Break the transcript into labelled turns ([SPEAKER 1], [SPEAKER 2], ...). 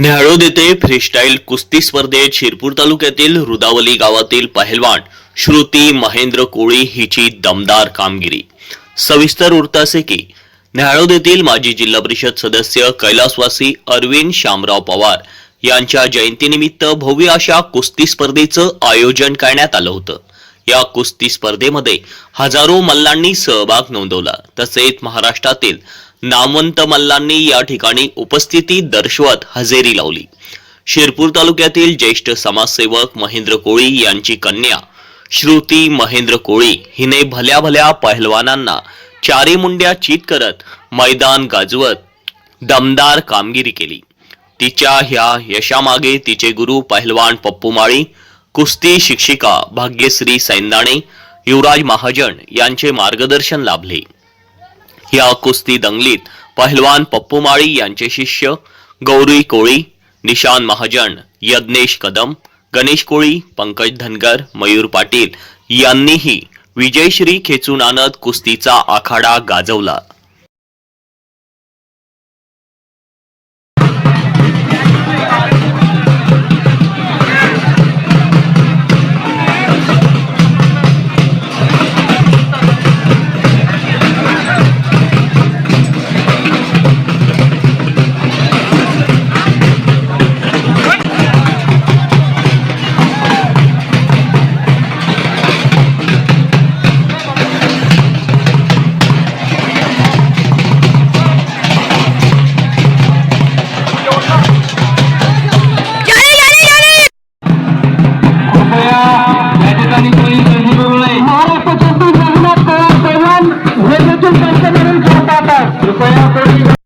[SPEAKER 1] न्याहाळोद येथे फ्रीस्टाईल कुस्ती स्पर्धेत शिरपूर तालुक्यातील रुदावली गावातील पहिलवान श्रुती महेंद्र कोळी हिची दमदार कामगिरी. सविस्तर वृत्तासे की न्याहाळोद येथील माजी जिल्हा परिषद सदस्य कैलासवासी अरविंद शामराव पवार यांच्या जयंतीनिमित्त भव्य अशा कुस्ती स्पर्धेचं आयोजन करण्यात आलं होतं. या कुस्ती स्पर्धेमध्ये हजारो मल्लांनी सहभाग नोंदवला. तसेच महाराष्ट्रातील नामवंत मल्लांनी या ठिकाणी उपस्थिती दर्शवत हजेरी लावली. शिरपूर तालुक्यातील ज्येष्ठ समाजसेवक महेंद्र कोळी यांची कन्या श्रुती महेंद्र कोळी हिने भल्या भल्या पहिलवानांना चारी मुंड्या चित करत मैदान गाजवत दमदार कामगिरी केली. तिच्या ह्या यशामागे तिचे गुरु पहिलवान पप्पू माळी कुस्ती शिक्षिका भाग्यश्री सैंदाणे युवराज महाजन यांचे मार्गदर्शन लाभले. या कुस्ती दंगलीत पहिलवान पप्पू माळी यांचे शिष्य गौरी कोळी निशान महाजन यज्ञेश कदम गणेश कोळी पंकज धनगर मयूर पाटील यांनीही विजयश्री खेचून आणत कुस्तीचा आखाडा गाजवला. अर्जुन पंचमरण घाट आता कृपया कोणी